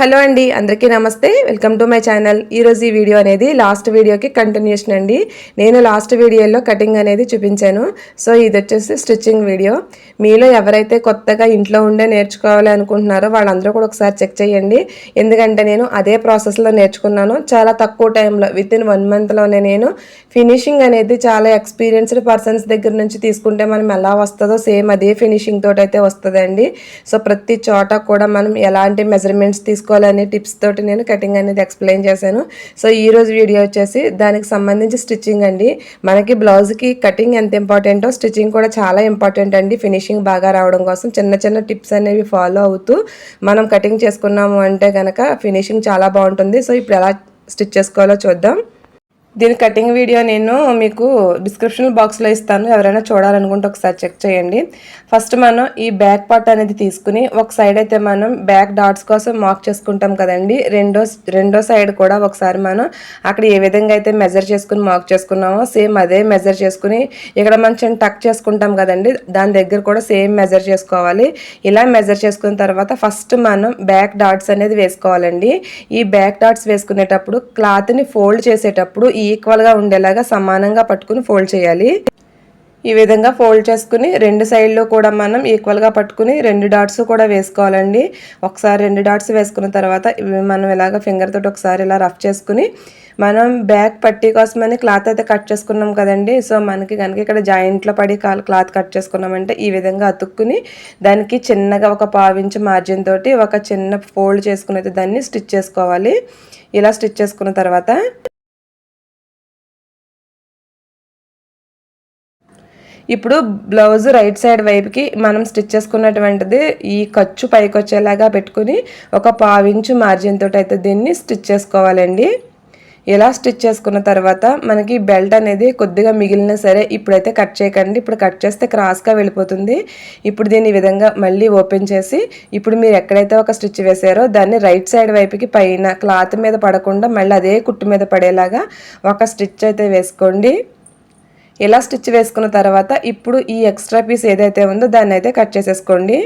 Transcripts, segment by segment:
Hello అండి అందరికీ నమస్తే. Welcome to my channel. ఈరోజు ఈ వీడియో అనేది లాస్ట్ వీడియోకి కంటిన్యూషన్ అండి. నేను లాస్ట్ వీడియోలో కటింగ్ అనేది చూపించాను. సో ఇది వచ్చేసి స్టిచ్చింగ్ వీడియో మీలో ఎవరైతే కొత్తగా ఇంట్లో ఉండే నేర్చుకోవాలి అనుకుంటున్నారో వాళ్ళందరూ కూడా ఒకసారి చెక్ చేయండి. ఎందుకంటే నేను అదే ప్రాసెస్లో నేర్చుకున్నాను. చాలా తక్కువ టైంలో విత్ ఇన్ వన్ మంత్లోనే నేను. ఫినిషింగ్ అనేది చాలా ఎక్స్పీరియన్స్డ్ పర్సన్స్ దగ్గర నుంచి తీసుకుంటే మనం ఎలా వస్తుందో సేమ్ అదే ఫినిషింగ్ తోటైతే అయితే వస్తుందండి. సో ప్రతి చోట కూడా మనం ఎలాంటి మెజర్మెంట్స్ తీసుకోవాలనే టిప్స్ తోటి నేను కటింగ్ అనేది ఎక్స్ప్లెయిన్ చేశాను. సో ఈ రోజు వీడియో వచ్చేసి దానికి సంబంధించి స్టిచ్చింగ్ అండి. మనకి బ్లౌజ్కి కటింగ్ ఎంత ఇంపార్టెంటో స్టిచ్చింగ్ కూడా చాలా ఇంపార్టెంట్ అండి. ఫినిషింగ్ బాగా రావడం కోసం చిన్న చిన్న టిప్స్ అనేవి ఫాలో అవుతూ మనం కటింగ్ చేసుకున్నాము అంటే కనుక ఫినిషింగ్ చాలా బాగుంటుంది. సో ఇప్పుడు ఎలా స్టిచ్ చేసుకోవాలో చూద్దాం. దీని కటింగ్ వీడియో నేను మీకు డిస్క్రిప్షన్ బాక్స్లో ఇస్తాను. ఎవరైనా చూడాలనుకుంటే ఒకసారి చెక్ చేయండి. ఫస్ట్ మనం ఈ బ్యాక్ పార్ట్ అనేది తీసుకుని ఒక సైడ్ అయితే మనం బ్యాక్ డాట్స్ కోసం మార్క్ చేసుకుంటాం కదండి. రెండో రెండో సైడ్ కూడా ఒకసారి మనం అక్కడ ఏ విధంగా అయితే మెజర్ చేసుకుని మార్క్ చేసుకున్నామో సేమ్ అదే మెజర్ చేసుకుని ఇక్కడ మనం టక్ చేసుకుంటాం కదండి. దాని దగ్గర కూడా సేమ్ మెజర్ చేసుకోవాలి. ఇలా మెజర్ చేసుకున్న తర్వాత ఫస్ట్ మనం బ్యాక్ డాట్స్ అనేది వేసుకోవాలండి. ఈ బ్యాక్ డాట్స్ వేసుకునేటప్పుడు క్లాత్ని ఫోల్డ్ చేసేటప్పుడు ఈక్వల్గా ఉండేలాగా సమానంగా పట్టుకుని ఫోల్డ్ చేయాలి. ఈ విధంగా ఫోల్డ్ చేసుకుని రెండు సైడ్లో కూడా మనం ఈక్వల్గా పట్టుకుని రెండు డాట్స్ కూడా వేసుకోవాలండి. ఒకసారి రెండు డాట్స్ వేసుకున్న తర్వాత ఇవి మనం ఇలాగ ఫింగర్ తోటి ఒకసారి ఇలా రఫ్ చేసుకుని మనం బ్యాక్ పట్టీ కోసమని క్లాత్ అయితే కట్ చేసుకున్నాం కదండి. సో మనకి కనుక ఇక్కడ జాయింట్లో పడి క్లాత్ కట్ చేసుకున్నామంటే ఈ విధంగా అతుక్కుని దానికి చిన్నగా ఒక పావించి మార్జిన్ తోటి ఒక చిన్న ఫోల్డ్ చేసుకుని అయితే దాన్ని స్టిచ్ చేసుకోవాలి. ఇలా స్టిచ్ చేసుకున్న తర్వాత ఇప్పుడు బ్లౌజ్ రైట్ సైడ్ వైపుకి మనం స్టిచ్ చేసుకున్నటువంటిది ఈ ఖర్చు పైకి వచ్చేలాగా పెట్టుకుని ఒక పావించు మార్జిన్ తోటి అయితే దీన్ని స్టిచ్ చేసుకోవాలండి. ఇలా స్టిచ్ చేసుకున్న తర్వాత మనకి బెల్ట్ అనేది కొద్దిగా మిగిలిన సరే ఇప్పుడైతే కట్ చేయకండి. ఇప్పుడు కట్ చేస్తే క్రాస్గా వెళ్ళిపోతుంది. ఇప్పుడు దీన్ని విధంగా మళ్ళీ ఓపెన్ చేసి ఇప్పుడు మీరు ఎక్కడైతే ఒక స్టిచ్ వేసారో దాన్ని రైట్ సైడ్ వైపుకి పైన క్లాత్ మీద పడకుండా మళ్ళీ అదే కుట్టు మీద పడేలాగా ఒక స్టిచ్ అయితే వేసుకోండి. ఇలా స్టిచ్ వేసుకున్న తర్వాత ఇప్పుడు ఈ ఎక్స్ట్రా పీస్ ఏదైతే ఉందో దాన్ని అయితే కట్ చేసేసుకోండి.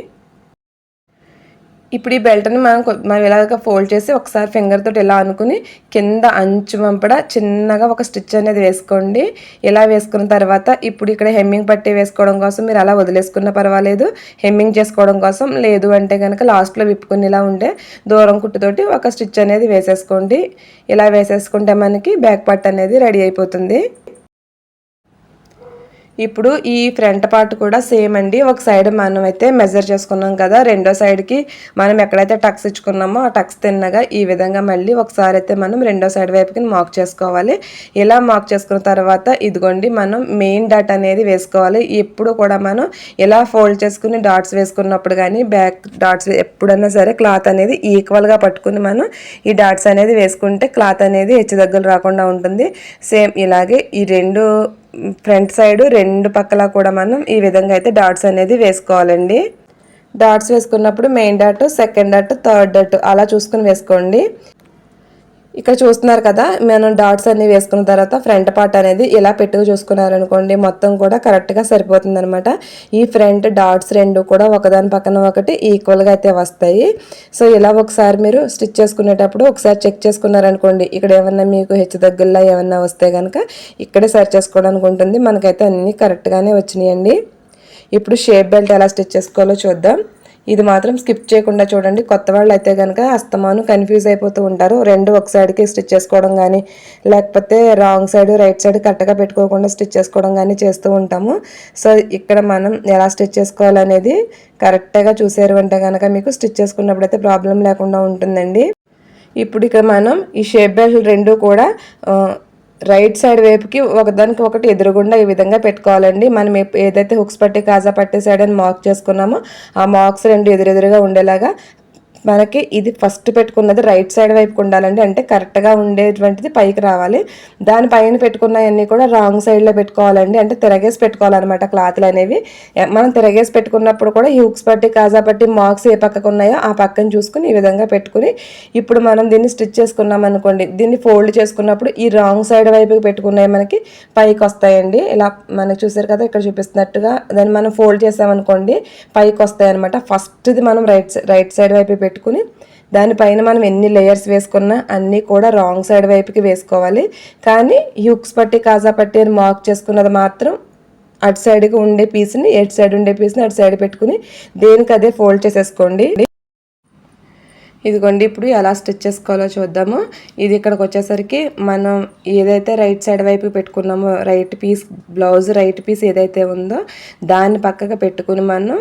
ఇప్పుడు ఈ బెల్ట్ని మనం మనం ఇలాగ ఫోల్డ్ చేసి ఒకసారి ఫింగర్ తోటి ఇలా అనుకుని కింద అంచు వంపడ చిన్నగా ఒక స్టిచ్ అనేది వేసుకోండి. ఇలా వేసుకున్న తర్వాత ఇప్పుడు ఇక్కడ హెమ్మింగ్ పట్టి వేసుకోవడం కోసం మీరు అలా వదిలేసుకున్న పర్వాలేదు. హెమ్మింగ్ చేసుకోవడం కోసం లేదు అంటే కనుక లాస్ట్లో విప్పుకుని ఇలా ఉంటే దూరం కుట్టుతోటి ఒక స్టిచ్ అనేది వేసేసుకోండి. ఇలా వేసేసుకుంటే మనకి బ్యాక్ పట్ అనేది రెడీ అయిపోతుంది. ఇప్పుడు ఈ ఫ్రంట్ పార్ట్ కూడా సేమ్ అండి. ఒక సైడ్ మనం అయితే మెజర్ చేసుకున్నాం కదా రెండో సైడ్కి మనం ఎక్కడైతే టక్స్ ఇచ్చుకున్నామో ఆ టక్స్ తిన్నగా ఈ విధంగా మళ్ళీ ఒకసారి అయితే మనం రెండో సైడ్ వైపుకి మాక్ చేసుకోవాలి. ఇలా మాక్ చేసుకున్న తర్వాత ఇదిగోండి మనం మెయిన్ డాట్ అనేది వేసుకోవాలి. ఎప్పుడు కూడా మనం ఇలా ఫోల్డ్ చేసుకుని డాట్స్ వేసుకున్నప్పుడు కానీ బ్యాక్ డాట్స్ ఎప్పుడైనా సరే క్లాత్ అనేది ఈక్వల్గా పట్టుకుని మనం ఈ డాట్స్ అనేది వేసుకుంటే క్లాత్ అనేది హెచ్చు దగ్గర రాకుండా ఉంటుంది. సేమ్ ఇలాగే ఈ రెండు ఫ్రంట్ సైడ్ రెండు పక్కల కూడా మనం ఈ విధంగా అయితే డాట్స్ అనేది వేసుకోవాలండి. డాట్స్ వేసుకున్నప్పుడు main dot second dot third dot అలా చూసుకుని వేసుకోండి. ఇక్కడ చూస్తున్నారు కదా మనం డాట్స్ అన్ని వేసుకున్న తర్వాత ఫ్రంట్ పార్ట్ అనేది ఇలా పెట్టుకు చూసుకున్నారనుకోండి మొత్తం కూడా కరెక్ట్గా సరిపోతుంది అనమాట ఈ ఫ్రంట్ డాట్స్ రెండు కూడా ఒకదాని పక్కన ఒకటి ఈక్వల్గా అయితే వస్తాయి. సో ఇలా ఒకసారి మీరు స్టిచ్ చేసుకునేటప్పుడు ఒకసారి చెక్ చేసుకున్నారనుకోండి ఇక్కడ ఏమన్నా మీకు హెచ్చు దగ్గరలో ఏమన్నా వస్తే కనుక ఇక్కడే సరి చేసుకోవడానికి ఉంటుంది. మనకైతే అన్నీ కరెక్ట్గానే వచ్చినాయండి. ఇప్పుడు షేప్ బెల్ట్ ఎలా స్టిచ్ చేసుకోవాలో చూద్దాం. ఇది మాత్రం స్కిప్ చేయకుండా చూడండి. కొత్త వాళ్ళు అయితే కనుక అస్తమాను కన్ఫ్యూజ్ అయిపోతూ ఉంటారు. రెండు ఒక సైడ్కి స్టిచ్ చేసుకోవడం కానీ లేకపోతే రాంగ్ సైడ్ రైట్ సైడ్ కరెక్ట్గా పెట్టుకోకుండా స్టిచ్ చేసుకోవడం కానీ చేస్తూ ఉంటాము. సో ఇక్కడ మనం ఎలా స్టిచ్ చేసుకోవాలనేది కరెక్ట్గా చూసారు అంటే కనుక మీకు స్టిచ్ చేసుకున్నప్పుడు అయితే ప్రాబ్లం లేకుండా ఉంటుందండి. ఇప్పుడు ఇక్కడ మనం ఈ షేప్ బెల్ట్ రెండు కూడా రైట్ సైడ్ వైపుకి ఒకదానికి ఒకటి ఎదురుగుండా ఈ విధంగా పెట్టుకోవాలండి. మనం ఏదైతే హుక్స్ పట్టి కాజా పట్టి సైడ్ అని మార్క్ చేసుకున్నామో ఆ మార్క్స్ రెండు ఎదురెదురుగా ఉండేలాగా మనకి ఇది ఫస్ట్ పెట్టుకున్నది రైట్ సైడ్ వైపుకి ఉండాలండి. అంటే కరెక్ట్గా ఉండేటువంటిది పైకి రావాలి. దాని పైన పెట్టుకున్నవన్నీ కూడా రాంగ్ సైడ్లో పెట్టుకోవాలండి. అంటే తిరగేసి పెట్టుకోవాలన్నమాట క్లాత్లు అనేవి. మనం తిరగేసి పెట్టుకున్నప్పుడు కూడా ఈ హుక్స్ పట్టి కాజా పట్టి మార్క్స్ ఏ పక్కకు ఉన్నాయో ఆ పక్కన చూసుకుని ఈ విధంగా పెట్టుకుని ఇప్పుడు మనం దీన్ని స్టిచ్ చేసుకున్నాం అనుకోండి. దీన్ని ఫోల్డ్ చేసుకున్నప్పుడు ఈ రాంగ్ సైడ్ వైపుకి పెట్టుకున్నవి మనకి పైకి వస్తాయండి. ఇలా మనకి చూసారు కదా ఇక్కడ చూపిస్తున్నట్టుగా దాన్ని మనం ఫోల్డ్ చేసామనుకోండి పైకి వస్తాయి అనమాట ఫస్ట్ది మనం రైట్ రైట్ సైడ్ వైపు పెట్టుకుని దానిపైన మనం ఎన్ని లేయర్స్ వేసుకున్నా అన్నీ కూడా రాంగ్ సైడ్ వైపుకి వేసుకోవాలి. కానీ హ్యూక్స్ హుక్స్ పట్టి కాజా పట్టి అని మార్క్ చేసుకున్నది మాత్రం అటు సైడ్కి ఉండే పీస్ని ఎటు సైడ్ ఉండే పీస్ని అటు సైడ్ పెట్టుకుని దేనికి అదే ఫోల్డ్ చేసేసుకోండి. ఇదిగోండి ఇప్పుడు ఎలా స్టిచ్ చేసుకోవాలో చూద్దాము. ఇది ఇక్కడికి వచ్చేసరికి మనం ఏదైతే రైట్ సైడ్ వైపు పెట్టుకున్నామో right piece blouse right piece ఏదైతే ఉందో దాన్ని పక్కగా పెట్టుకుని మనం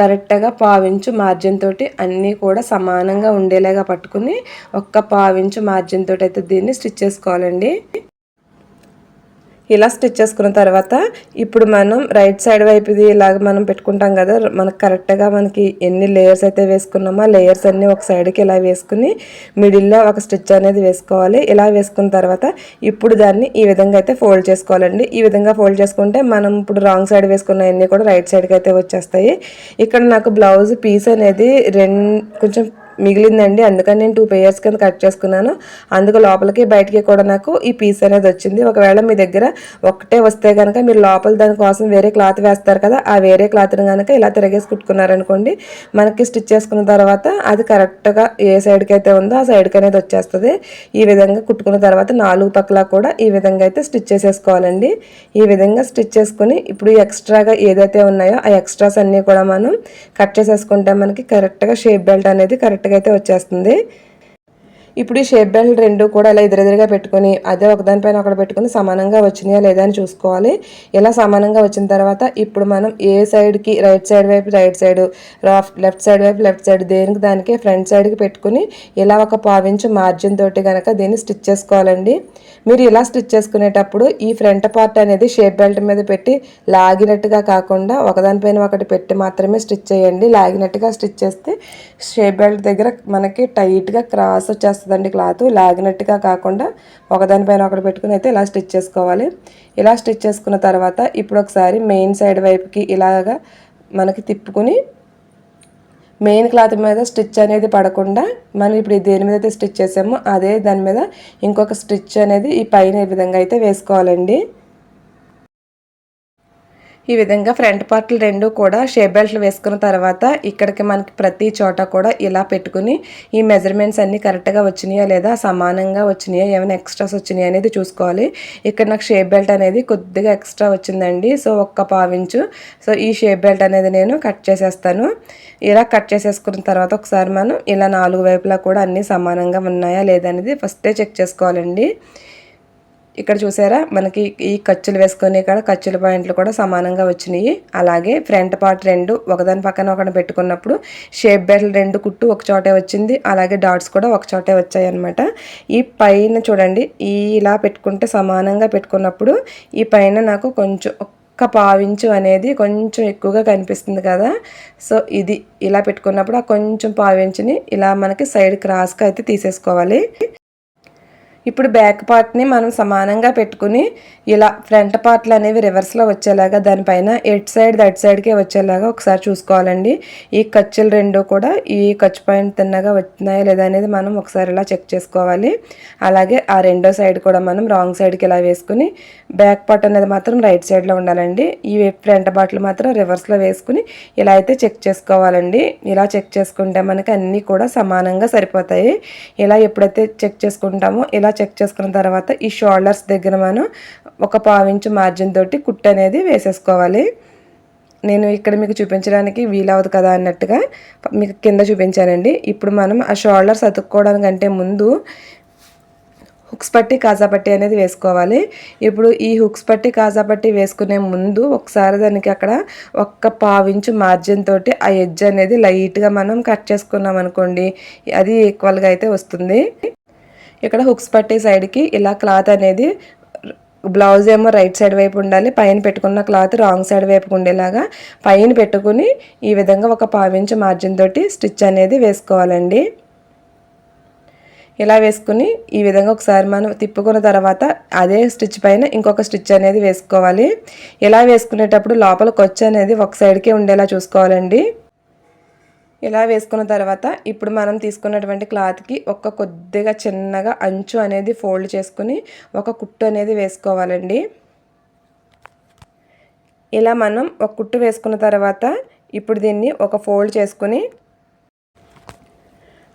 కరెక్ట్గా పావించు మార్జిన్ తోటి అన్నీ కూడా సమానంగా ఉండేలాగా పట్టుకుని ఒక్క పావించు మార్జిన్ తోటి అయితే దీన్ని స్టిచ్ చేసుకోవాలండి. ఇలా స్టిచ్ చేసుకున్న తర్వాత ఇప్పుడు మనం రైట్ సైడ్ వైపుది ఇలాగ మనం పెట్టుకుంటాం కదా మనకు కరెక్ట్గా మనకి ఎన్ని లేయర్స్ అయితే వేసుకున్నామో ఆ లేయర్స్ అన్నీ ఒక సైడ్కి ఇలా వేసుకుని మిడిల్లో ఒక స్టిచ్ అనేది వేసుకోవాలి. ఇలా వేసుకున్న తర్వాత ఇప్పుడు దాన్ని ఈ విధంగా అయితే ఫోల్డ్ చేసుకోవాలండి. ఈ విధంగా ఫోల్డ్ చేసుకుంటే మనం ఇప్పుడు రాంగ్ సైడ్ వేసుకున్న అన్నీ కూడా రైట్ సైడ్కి అయితే వచ్చేస్తాయి. ఇక్కడ నాకు బ్లౌజ్ పీస్ అనేది రెండు కొంచెం మిగిలిందండి. అందుకని నేను టూ పేయర్స్ కింద కట్ చేసుకున్నాను. అందుకు లోపలికి బయటికి కూడా నాకు ఈ పీస్ అనేది వచ్చింది. ఒకవేళ మీ దగ్గర ఒకటే వస్తే కనుక మీరు లోపల దానికోసం వేరే క్లాత్ వేస్తారు కదా ఆ వేరే క్లాత్ని కనుక ఇలా తిరగేసి కుట్టుకున్నారనుకోండి మనకి స్టిచ్ చేసుకున్న తర్వాత అది కరెక్ట్గా ఏ సైడ్కి అయితే ఉందో ఆ సైడ్కి అనేది వచ్చేస్తుంది. ఈ విధంగా కుట్టుకున్న తర్వాత నాలుగు పక్కల కూడా ఈ విధంగా అయితే స్టిచ్ చేసేసుకోవాలండి. ఈ విధంగా స్టిచ్ చేసుకుని ఇప్పుడు ఎక్స్ట్రాగా ఏదైతే ఉన్నాయో ఆ ఎక్స్ట్రాస్ అన్నీ కూడా మనం కట్ చేసేసుకుంటే మనకి కరెక్ట్గా షేప్ బెల్ట్ అనేది కరెక్ట్గా అయితే వచ్చేస్తుంది. ఇప్పుడు ఈ షేప్ బెల్ట్ రెండు కూడా ఇలా ఎదురెదురుగా పెట్టుకొని అదే ఒకదానిపైన ఒకటి పెట్టుకుని సమానంగా వచ్చినాయా లేదా అని చూసుకోవాలి. ఇలా సమానంగా వచ్చిన తర్వాత ఇప్పుడు మనం ఏ సైడ్కి రైట్ సైడ్ వైపు రైట్ సైడ్ లెఫ్ట్ సైడ్ వైపు లెఫ్ట్ సైడ్ దేనికి దానికి ఫ్రంట్ సైడ్కి పెట్టుకుని ఇలా ఒక పావించు మార్జిన్ తోటి కనుక దీన్ని స్టిచ్ చేసుకోవాలండి. మీరు ఇలా స్టిచ్ చేసుకునేటప్పుడు ఈ ఫ్రంట్ పార్ట్ అనేది షేప్ బెల్ట్ మీద పెట్టి లాగినట్టుగా కాకుండా ఒకదానిపైన ఒకటి పెట్టి మాత్రమే స్టిచ్ చేయండి. లాగినట్టుగా స్టిచ్ చేస్తే షేప్ బెల్ట్ దగ్గర మనకి టైట్గా క్రాస్ వచ్చేస్తుందండి క్లాత్ లాగినట్టుగా కాకుండా ఒకదానిపైన ఒకటి పెట్టుకుని అయితే ఇలా స్టిచ్ చేసుకోవాలి. ఇలా స్టిచ్ చేసుకున్న తర్వాత ఇప్పుడు ఒకసారి మెయిన్ సైడ్ వైపుకి ఇలాగా మనకి తిప్పుకుని మెయిన్ క్లాత్ మీద స్టిచ్ అనేది పడకుండా మనం ఇప్పుడు దేని మీద అయితే స్టిచ్ చేసామో అదే దాని మీద ఇంకొక స్టిచ్ అనేది ఈ పైన ఈ విధంగా అయితే వేసుకోవాలండి. ఈ విధంగా ఫ్రంట్ పార్ట్లు రెండు కూడా షేప్ బెల్ట్లు వేసుకున్న తర్వాత ఇక్కడికి మనకి ప్రతి చోట కూడా ఇలా పెట్టుకుని ఈ మెజర్మెంట్స్ అన్నీ కరెక్ట్గా వచ్చినాయా లేదా సమానంగా వచ్చినాయా ఏమైనా ఎక్స్ట్రాస్ వచ్చినాయా అనేది చూసుకోవాలి. ఇక్కడ నాకు షేప్ బెల్ట్ అనేది కొద్దిగా ఎక్స్ట్రా వచ్చిందండి. సో ఒక్క పావించు. సో ఈ షేప్ బెల్ట్ అనేది నేను కట్ చేసేస్తాను. ఇలా కట్ చేసేసుకున్న తర్వాత ఒకసారి మనం ఇలా నాలుగు వైపులా కూడా అన్నీ సమానంగా ఉన్నాయా లేదా అనేది ఫస్టే చెక్ చేసుకోవాలండి. ఇక్కడ చూసారా? మనకి ఈ ఖర్చులు వేసుకునే ఇక్కడ ఖర్చుల పాయింట్లు కూడా సమానంగా వచ్చినాయి. అలాగే ఫ్రంట్ పార్ట్ రెండు ఒకదాని పక్కన ఒకటి పెట్టుకున్నప్పుడు షేప్ బెల్ట్ రెండు కుట్టు ఒక చోటే వచ్చింది. అలాగే డాట్స్ కూడా ఒక చోటే వచ్చాయి అనమాట ఈ పైన చూడండి ఈ ఇలా పెట్టుకుంటే సమానంగా పెట్టుకున్నప్పుడు ఈ పైన నాకు కొంచెం ఒక్క పావించు అనేది కొంచెం ఎక్కువగా కనిపిస్తుంది కదా. సో ఇది ఇలా పెట్టుకున్నప్పుడు ఆ కొంచెం పావించుని ఇలా మనకి సైడ్ క్రాస్గా అయితే తీసేసుకోవాలి. ఇప్పుడు బ్యాక్ పార్ట్ని మనం సమానంగా పెట్టుకుని ఇలా ఫ్రంట్ పార్ట్లు అనేవి రివర్స్లో వచ్చేలాగా దానిపైన ఎట్ సైడ్ దట్ సైడ్కే వచ్చేలాగా ఒకసారి చూసుకోవాలండి. ఈ ఖర్చులు రెండు కూడా ఈ ఖర్చు పాయింట్ తిన్నగా వచ్చినాయా లేదా అనేది మనం ఒకసారి ఇలా చెక్ చేసుకోవాలి. అలాగే ఆ రెండో సైడ్ కూడా మనం రాంగ్ సైడ్కి ఇలా వేసుకుని బ్యాక్ పార్ట్ అనేది మాత్రం రైట్ సైడ్లో ఉండాలండి. ఈ ఫ్రంట్ పార్ట్లు మాత్రం రివర్స్లో వేసుకుని ఇలా అయితే చెక్ చేసుకోవాలండి. ఇలా చెక్ చేసుకుంటే మనకి అన్నీ కూడా సమానంగా సరిపోతాయి. ఇలా ఎప్పుడైతే చెక్ చేసుకుంటామో ఇలా ఇలా చెక్ చేసుకున్న తర్వాత ఈ షోల్డర్స్ దగ్గర మనం ఒక పావించు మార్జిన్ తోటి కుట్ అనేది వేసేసుకోవాలి. నేను ఇక్కడ మీకు చూపించడానికి వీలవదు కదా అన్నట్టుగా మీకు కింద చూపించానండి. ఇప్పుడు మనం ఆ షోల్డర్స్ అతుక్కోవడానికంటే ముందు హుక్స్ పట్టి కాజా పట్టి అనేది వేసుకోవాలి. ఇప్పుడు ఈ హుక్స్ పట్టి కాజా పట్టి వేసుకునే ముందు ఒకసారి దానికి అక్కడ ఒక్క పావించు మార్జిన్ తోటి ఆ ఎడ్జ్ అనేది లైట్గా మనం కట్ చేసుకున్నాం అనుకోండి అది ఈక్వల్గా అయితే వస్తుంది. ఇక్కడ హుక్స్ పట్టే సైడ్కి ఇలా క్లాత్ అనేది బ్లౌజ్ ఏమో రైట్ సైడ్ వైపు ఉండాలి పైన పెట్టుకున్న క్లాత్ రాంగ్ సైడ్ వైపు ఉండేలాగా పైన పెట్టుకుని ఈ విధంగా ఒక పావించు మార్జిన్ తోటి స్టిచ్ అనేది వేసుకోవాలండి. ఇలా వేసుకుని ఈ విధంగా ఒకసారి మనం తిప్పుకున్న తర్వాత అదే స్టిచ్ పైన ఇంకొక స్టిచ్ అనేది వేసుకోవాలి. ఇలా వేసుకునేటప్పుడు లోపల ఖర్చు అనేది ఒక సైడ్కే ఉండేలా చూసుకోవాలండి. ఇలా వేసుకున్న తర్వాత ఇప్పుడు మనం తీసుకున్నటువంటి క్లాత్కి ఒక కొద్దిగా చిన్నగా అంచు అనేది ఫోల్డ్ చేసుకుని ఒక కుట్టు అనేది వేసుకోవాలండి. ఇలా మనం ఒక కుట్టు వేసుకున్న తర్వాత ఇప్పుడు దీన్ని ఒక ఫోల్డ్ చేసుకుని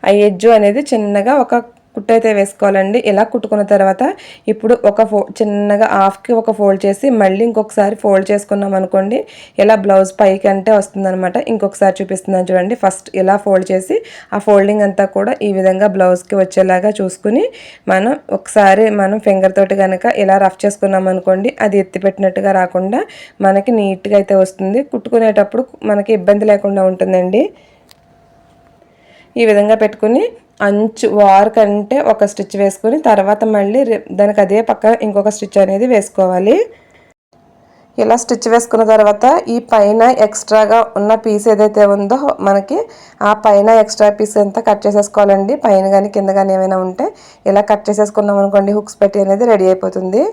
ఆ ఎడ్జు అనేది చిన్నగా ఒక కుట్టయితే వేసుకోవాలండి. ఇలా కుట్టుకున్న తర్వాత ఇప్పుడు ఒక ఫో చిన్నగా హాఫ్కి ఒక ఫోల్డ్ చేసి మళ్ళీ ఇంకొకసారి ఫోల్డ్ చేసుకున్నాం అనుకోండి ఇలా బ్లౌజ్ పైకి అంటే వస్తుందన్నమాట. ఇంకొకసారి చూపిస్తున్నాను చూడండి. ఫస్ట్ ఇలా ఫోల్డ్ చేసి ఆ ఫోల్డింగ్ అంతా కూడా ఈ విధంగా బ్లౌజ్కి వచ్చేలాగా చూసుకుని మనం ఒకసారి మనం ఫింగర్ తోటి కనుక ఇలా రఫ్ చేసుకున్నాం అనుకోండి అది ఎత్తిపెట్టినట్టుగా రాకుండా మనకి నీట్గా అయితే వస్తుంది. కుట్టుకునేటప్పుడు మనకి ఇబ్బంది లేకుండా ఉంటుందండి. ఈ విధంగా పెట్టుకుని అంచు వార్ కంటే ఒక స్టిచ్ వేసుకుని తర్వాత మళ్ళీ దానికి అదే పక్క ఇంకొక స్టిచ్ అనేది వేసుకోవాలి. ఇలా స్టిచ్ వేసుకున్న తర్వాత ఈ పైన ఎక్స్ట్రాగా ఉన్న పీస్ ఏదైతే ఉందో మనకి ఆ పైన ఎక్స్ట్రా పీస్ అంతా కట్ చేసేసుకోవాలండి. పైన కానీ కింద కానీ ఏమైనా ఉంటే ఇలా కట్ చేసేసుకున్నాం అనుకోండి హుక్స్ పెట్టి అనేది రెడీ అయిపోతుంది.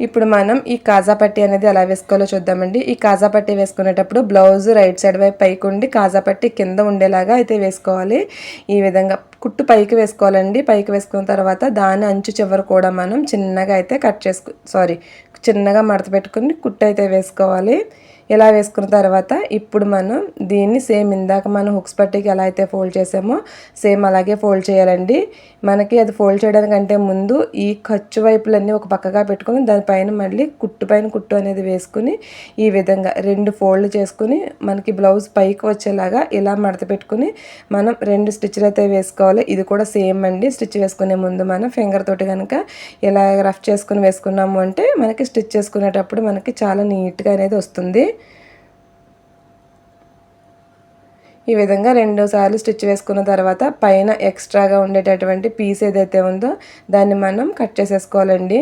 ఇప్పుడు మనం ఈ కాజా పట్టి అనేది ఎలా వేసుకోవాలో చూద్దామండి. ఈ కాజా పట్టి వేసుకునేటప్పుడు బ్లౌజ్ రైట్ సైడ్ వైపు పైకి ఉండి కాజా పట్టి కింద ఉండేలాగా అయితే వేసుకోవాలి. ఈ విధంగా కుట్టు పైకి వేసుకోవాలండి. పైకి వేసుకున్న తర్వాత దాని అంచు చివరి కూడా మనం చిన్నగా అయితే కట్ చేసుకో సారీ చిన్నగా మడత పెట్టుకుని కుట్టు అయితే వేసుకోవాలి. ఇలా వేసుకున్న తర్వాత ఇప్పుడు మనం దీన్ని సేమ్ ఇందాక మనం హుక్స్ పట్టికి ఎలా అయితే ఫోల్డ్ చేసామో సేమ్ అలాగే ఫోల్డ్ చేయాలండి. మనకి అది ఫోల్డ్ చేయడానికంటే ముందు ఈ ఖర్చు వైపులన్నీ ఒక పక్కగా పెట్టుకుని దానిపైన మళ్ళీ కుట్టు పైన కుట్టు అనేది వేసుకుని ఈ విధంగా రెండు ఫోల్డ్ చేసుకుని మనకి బ్లౌజ్ పైకి వచ్చేలాగా ఇలా మడత పెట్టుకుని మనం రెండు స్టిచ్లు అయితే వేసుకోవాలి. ఇది కూడా సేమ్ అండి. స్టిచ్ వేసుకునే ముందు మనం ఫింగర్ తోటి కనుక ఇలా రఫ్ చేసుకుని వేసుకున్నాము అంటే మనకి స్టిచ్ చేసుకునేటప్పుడు మనకి చాలా నీట్గా అనేది వస్తుంది. ఈ విధంగా రెండు సార్లు స్టిచ్ వేసుకున్న తర్వాత పైన ఎక్స్ట్రాగా ఉండేటటువంటి పీస్ ఏదైతే ఉందో దాన్ని మనం కట్ చేసేసుకోవాలండి.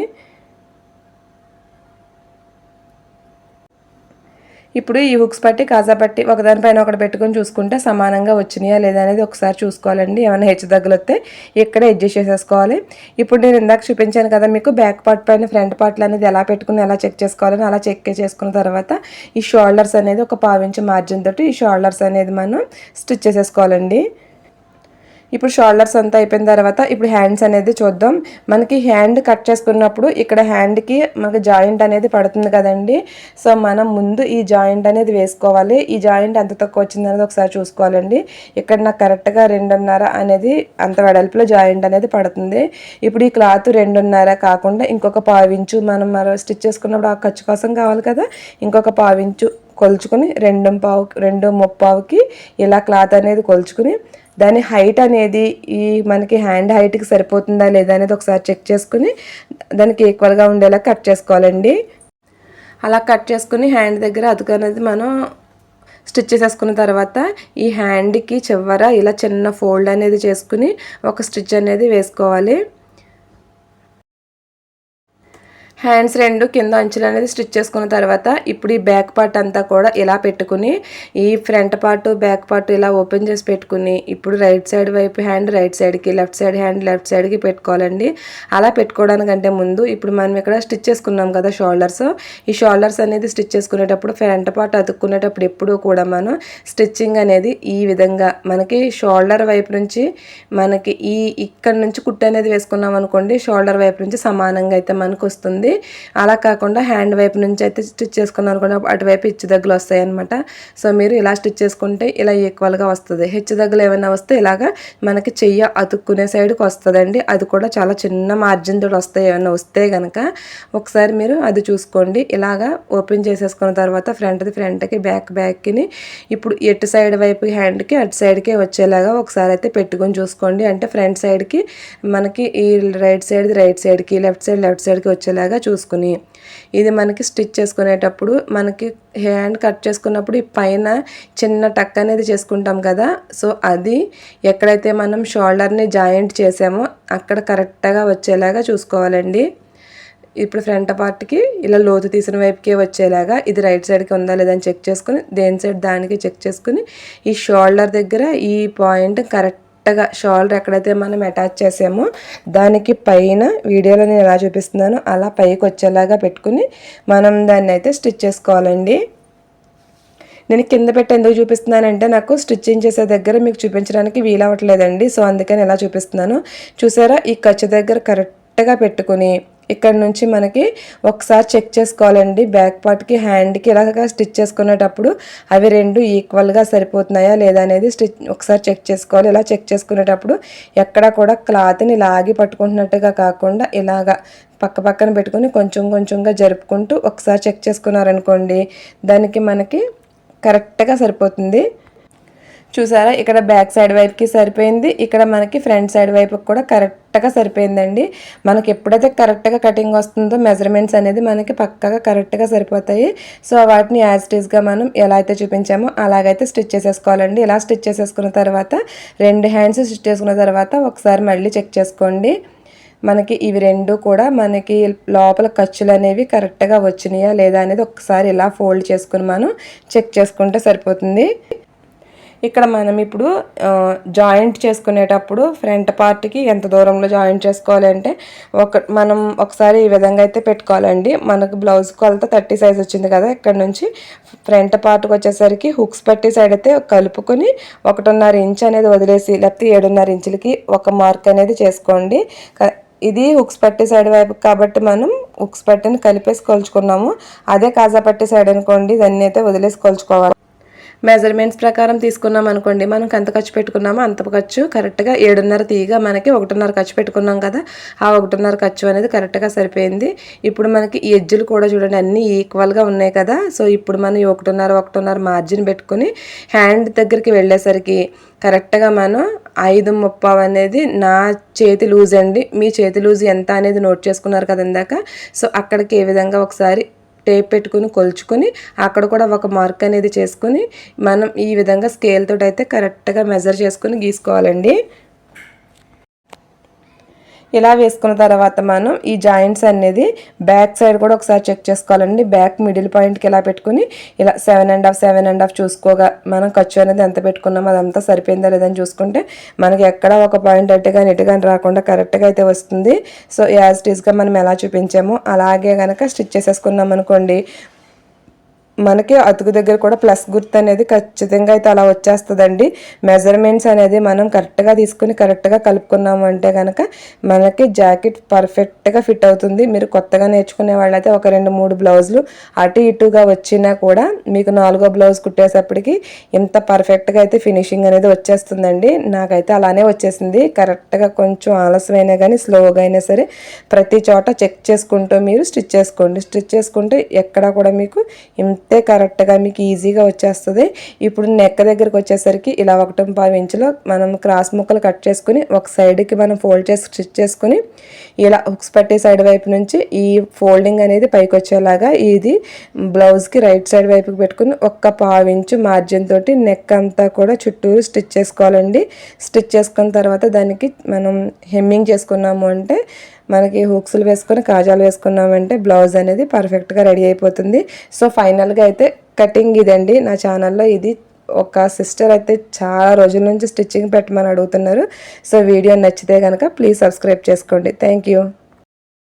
ఇప్పుడు ఈ హుక్స్ పట్టి కాజా పట్టి ఒకదానిపైన ఒకటి పెట్టుకొని చూసుకుంటే సమానంగా వచ్చినాయా లేదా అనేది ఒకసారి చూసుకోవాలండి. ఏమైనా హెచ్చు వస్తే ఇక్కడ అడ్జస్ట్ చేసేసుకోవాలి. ఇప్పుడు నేను ఇందాక చూపించాను కదా మీకు బ్యాక్ పార్ట్ పైన ఫ్రంట్ పార్ట్లు అనేది ఎలా పెట్టుకుని ఎలా చెక్ చేసుకోవాలని అలా చెక్ చేసుకున్న తర్వాత ఈ షోల్డర్స్ అనేది ఒక పావించి మార్జిన్ తోటి ఈ షోల్డర్స్ అనేది మనం స్టిచ్ చేసేసుకోవాలండి. ఇప్పుడు షోల్డర్స్ అంతా అయిపోయిన తర్వాత ఇప్పుడు హ్యాండ్స్ అనేది చూద్దాం. మనకి హ్యాండ్ కట్ చేసుకున్నప్పుడు ఇక్కడ హ్యాండ్కి మనకి జాయింట్ అనేది పడుతుంది కదండి. సో మనం ముందు ఈ జాయింట్ అనేది వేసుకోవాలి. ఈ జాయింట్ ఎంత తక్కువ వచ్చింది అనేది ఒకసారి చూసుకోవాలండి. ఇక్కడ నాకు కరెక్ట్గా రెండున్నర అనేది అంత వెడల్పులో జాయింట్ అనేది పడుతుంది. ఇప్పుడు ఈ క్లాత్ రెండున్నర కాకుండా ఇంకొక పావించు మనం మరో స్టిచ్ చేసుకున్నప్పుడు ఆ ఖర్చు కోసం కావాలి కదా. ఇంకొక పావించు కొలుచుకొని రెండు పావు రెండు ముప్పావుకి ఇలా క్లాత్ అనేది కొలుచుకుని దాని హైట్ అనేది ఈ మనకి హ్యాండ్ హైట్కి సరిపోతుందా లేదా అనేది ఒకసారి చెక్ చేసుకుని దానికి ఈక్వల్గా ఉండేలా కట్ చేసుకోవాలండి. అలా కట్ చేసుకుని హ్యాండ్ దగ్గర అతుకు అనేది మనం స్టిచ్ చేసేసుకున్న తర్వాత ఈ హ్యాండ్కి చివర ఇలా చిన్న ఫోల్డ్ అనేది చేసుకుని ఒక స్టిచ్ అనేది వేసుకోవాలి. హ్యాండ్స్ రెండు కింద అంచులు అనేది స్టిచ్ చేసుకున్న తర్వాత ఇప్పుడు ఈ బ్యాక్ పార్ట్ అంతా కూడా ఇలా పెట్టుకుని ఈ ఫ్రంట్ పార్ట్ బ్యాక్ పార్ట్ ఇలా ఓపెన్ చేసి పెట్టుకుని ఇప్పుడు రైట్ సైడ్ వైపు హ్యాండ్ రైట్ సైడ్కి లెఫ్ట్ సైడ్ హ్యాండ్ లెఫ్ట్ సైడ్కి పెట్టుకోవాలండి. అలా పెట్టుకోవడానికంటే ముందు ఇప్పుడు మనం ఇక్కడ స్టిచ్ చేసుకున్నాం కదా షోల్డర్స్ ఈ షోల్డర్స్ అనేది స్టిచ్ చేసుకునేటప్పుడు ఫ్రంట్ పార్ట్ అతుక్కునేటప్పుడు ఎప్పుడూ కూడా మనం స్టిచ్చింగ్ అనేది ఈ విధంగా మనకి షోల్డర్ వైపు నుంచి మనకి ఈ ఇక్కడ నుంచి కుట్టు అనేది వేసుకున్నాం అనుకోండి షోల్డర్ వైపు నుంచి సమానంగా అయితే మనకు వస్తుంది. ఉంటుంది. అలా కాకుండా హ్యాండ్ వైపు నుంచి అయితే స్టిచ్ చేసుకున్నాను అనుకుంటే అటువైపు హెచ్చు దగ్గులు వస్తాయి అనమాట సో మీరు ఇలా స్టిచ్ చేసుకుంటే ఇలా ఈక్వల్గా వస్తుంది. హెచ్చు దగ్గులు ఏమైనా వస్తే ఇలాగా మనకి చెయ్యి అతుక్కునే సైడ్కి వస్తుందండి. అది కూడా చాలా చిన్న మార్జిన్ తోటి వస్తాయి. ఏమైనా వస్తే కనుక ఒకసారి మీరు అది చూసుకోండి. ఇలాగా ఓపెన్ చేసేసుకున్న తర్వాత ఫ్రంట్ది ఫ్రంట్కి బ్యాక్ బ్యాక్ని ఇప్పుడు ఎటు సైడ్ వైపు హ్యాండ్కి అటు సైడ్కి వచ్చేలాగా ఒకసారి అయితే పెట్టుకొని చూసుకోండి. అంటే ఫ్రంట్ సైడ్కి మనకి ఈ రైట్ సైడ్ రైట్ సైడ్కి లెఫ్ట్ సైడ్ లెఫ్ట్ సైడ్కి వచ్చేలాగా చూసుకుని ఇది మనకి స్టిచ్ చేసుకునేటప్పుడు మనకి హ్యాండ్ కట్ చేసుకున్నప్పుడు ఈ పైన చిన్న టక్ అనేది చేసుకుంటాం కదా. సో అది ఎక్కడైతే మనం షోల్డర్ని జాయింట్ చేసామో అక్కడ కరెక్ట్గా వచ్చేలాగా చూసుకోవాలండి. ఇప్పుడు ఫ్రంట్ పార్ట్కి ఇలా లోతు తీసిన వైపుకే వచ్చేలాగా ఇది రైట్ సైడ్కి ఉందా లేదని చెక్ చేసుకుని దేని సైడ్ దానికి చెక్ చేసుకుని ఈ షోల్డర్ దగ్గర ఈ పాయింట్ కరెక్ట్ కరెక్ట్గా షోల్డర్ ఎక్కడైతే మనం అటాచ్ చేసామో దానికి పైన వీడియోలో నేను ఎలా చూపిస్తున్నానో అలా పైకి వచ్చేలాగా పెట్టుకుని మనం దాన్ని అయితే స్టిచ్ చేసుకోవాలండి. నేను కింద పెట్టి ఎందుకు చూపిస్తున్నానంటే నాకు స్టిచ్చింగ్ చేసే దగ్గర మీకు చూపించడానికి వీలవ్వట్లేదండి సో అందుకని ఎలా చూపిస్తున్నాను? చూసారా? ఈ ఖర్చు దగ్గర కరెక్ట్గా పెట్టుకుని ఇక్కడ నుంచి మనకి ఒకసారి చెక్ చేసుకోవాలండి. బ్యాక్ పార్ట్కి హ్యాండ్కి ఇలాగా స్టిచ్ చేసుకునేటప్పుడు అవి రెండు ఈక్వల్గా సరిపోతున్నాయా లేదా అనేది స్టిచ్ ఒకసారి చెక్ చేసుకోవాలి. ఇలా చెక్ చేసుకునేటప్పుడు ఎక్కడ కూడా క్లాత్ని లాగి పట్టుకుంటున్నట్టుగా కాకుండా ఇలాగా పక్క పక్కన పెట్టుకొని కొంచెం కొంచెంగా జరుపుకుంటూ ఒకసారి చెక్ చేసుకున్నారనుకోండి దానికి మనకి కరెక్ట్గా సరిపోతుంది. చూసారా? ఇక్కడ బ్యాక్ సైడ్ వైపుకి సరిపోయింది. ఇక్కడ మనకి ఫ్రంట్ సైడ్ వైపుకి కూడా కరెక్ట్గా సరిపోయిందండి. మనకి ఎప్పుడైతే కరెక్ట్గా కటింగ్ వస్తుందో మెజర్మెంట్స్ అనేది మనకి పక్కగా కరెక్ట్గా సరిపోతాయి. సో వాటిని యాజ్ టీజ్గా మనం ఎలా అయితే చూపించామో అలాగైతే స్టిచ్ చేసేసుకోవాలండి. ఇలా స్టిచ్ చేసేసుకున్న తర్వాత రెండు హ్యాండ్స్ స్టిచ్ చేసుకున్న తర్వాత ఒకసారి మళ్ళీ చెక్ చేసుకోండి. మనకి ఇవి రెండు కూడా మనకి లోపల ఖర్చులు అనేవి కరెక్ట్గా వచ్చినాయా లేదా అనేది ఒకసారి ఇలా ఫోల్డ్ చేసుకుని మనం చెక్ చేసుకుంటే సరిపోతుంది. ఇక్కడ మనం ఇప్పుడు జాయింట్ చేసుకునేటప్పుడు ఫ్రంట్ పార్ట్కి ఎంత దూరంలో జాయింట్ చేసుకోవాలి అంటే ఒక మనం ఒకసారి ఈ విధంగా అయితే పెట్టుకోవాలండి. మనకు బ్లౌజ్ కొలత థర్టీ సైజ్ వచ్చింది కదా ఇక్కడ నుంచి ఫ్రంట్ పార్ట్కి వచ్చేసరికి హుక్స్ పట్టి సైడ్ అయితే కలుపుకొని ఒకటిన్నర ఇంచ్ అనేది వదిలేసి లేకపోతే ఏడున్నర ఇంచులకి ఒక మార్క్ అనేది చేసుకోండి. ఇది హుక్స్ పట్టి సైడ్ వైపు కాబట్టి మనం హుక్స్ పట్టిని కలిపేసి కొలుచుకున్నాము. అదే కాజా పట్టి సైడ్ అనుకోండి దాన్ని అయితే వదిలేసి కొలుచుకోవాలి. మెజర్మెంట్స్ ప్రకారం తీసుకున్నాం అనుకోండి మనం ఎంత ఖర్చు పెట్టుకున్నామో అంత ఖర్చు. కరెక్ట్గా ఏడున్నర తీయగా మనకి ఒకటిన్నర ఖర్చు పెట్టుకున్నాం కదా ఆ ఒకటిన్నర ఖర్చు అనేది కరెక్ట్గా సరిపోయింది. ఇప్పుడు మనకి ఈ ఎజ్జులు కూడా చూడండి అన్నీ ఈక్వల్గా ఉన్నాయి కదా. సో ఇప్పుడు మనం ఒకటిన్నర ఒకటిన్నర మార్జిన్ పెట్టుకుని హ్యాండ్ దగ్గరికి వెళ్ళేసరికి కరెక్ట్గా మనం ఐదు ముప్పావు అనేది నా చేతి లూజ్ అండి. మీ చేతి లూజ్ ఎంత అనేది నోట్ చేసుకున్నారు కదా ఇందాక. సో అక్కడికి ఏ విధంగా ఒకసారి టేప్ పెట్టుకుని కొలుచుకుని అక్కడ కూడా ఒక మార్క్ అనేది చేసుకొని మనం ఈ విధంగా స్కేల్ తోటి అయితే కరెక్ట్గా మెజర్ చేసుకుని గీసుకోవాలండి. ఇలా వేసుకున్న తర్వాత మనం ఈ జాయింట్స్ అనేది బ్యాక్ సైడ్ కూడా ఒకసారి చెక్ చేసుకోవాలండి. బ్యాక్ మిడిల్ పాయింట్కి ఇలా పెట్టుకుని ఇలా seven and half seven and half చూసుకోగా మనం ఖర్చు అనేది ఎంత పెట్టుకున్నామో అదంతా సరిపోయిందా లేదని చూసుకుంటే మనకి ఎక్కడ ఒక పాయింట్ అట్టుగా కానీ రాకుండా కరెక్ట్గా అయితే వస్తుంది. సో యాజ్ టీస్గా మనం ఎలా చూపించామో అలాగే కనుక స్టిచ్ చేసేసుకున్నాం అనుకోండి మనకి అతుకు దగ్గర కూడా ప్లస్ గుర్తు అనేది ఖచ్చితంగా అయితే అలా వచ్చేస్తుందండి. మెజర్మెంట్స్ అనేది మనం కరెక్ట్గా తీసుకుని కరెక్ట్గా కలుపుకున్నాము అంటే కనుక మనకి జాకెట్ పర్ఫెక్ట్గా ఫిట్ అవుతుంది. మీరు కొత్తగా నేర్చుకునే వాళ్ళైతే ఒక రెండు మూడు బ్లౌజులు అటు ఇటుగా వచ్చినా కూడా మీకు నాలుగో బ్లౌజ్ కుట్టేసప్పటికి ఇంత పర్ఫెక్ట్గా అయితే ఫినిషింగ్ అనేది వచ్చేస్తుందండి. నాకైతే అలానే వచ్చేసింది. కరెక్ట్గా కొంచెం ఆలస్యమైనా కానీ స్లోగా అయినా సరే ప్రతి చోట చెక్ చేసుకుంటూ మీరు స్టిచ్ చేసుకోండి. స్టిచ్ చేసుకుంటే ఎక్కడ కూడా మీకు ఇంత అంతే కరెక్ట్గా మీకు ఈజీగా వచ్చేస్తుంది. ఇప్పుడు నెక్క దగ్గరికి వచ్చేసరికి ఇలా ఒకటం పావు ఇంచులో మనం క్రాస్ ముక్కలు కట్ చేసుకుని ఒక సైడ్కి మనం ఫోల్డ్ చేసి స్టిచ్ చేసుకుని ఇలా హుక్స్ పట్టే సైడ్ వైపు నుంచి ఈ ఫోల్డింగ్ అనేది పైకి వచ్చేలాగా ఇది బ్లౌజ్కి రైట్ సైడ్ వైపుకి పెట్టుకుని ఒక్క పావు ఇంచు మార్జిన్ తోటి నెక్ అంతా కూడా చుట్టూరు స్టిచ్ చేసుకోవాలండి. స్టిచ్ చేసుకున్న తర్వాత దానికి మనం హెమ్మింగ్ చేసుకున్నాము అంటే మనకి హుక్స్లు వేసుకొని కాజాలు వేసుకున్నామంటే బ్లౌజ్ అనేది పర్ఫెక్ట్గా రెడీ అయిపోతుంది. సో ఫైనల్గా అయితే కటింగ్ ఇదండి. నా ఛానల్లో ఇది ఒక సిస్టర్ అయితే చాలా రోజుల నుంచి స్టిచ్చింగ్ పెట్టమని అడుగుతున్నారు. సో వీడియో నచ్చితే కనుక ప్లీజ్ సబ్స్క్రైబ్ చేసుకోండి. Thank you.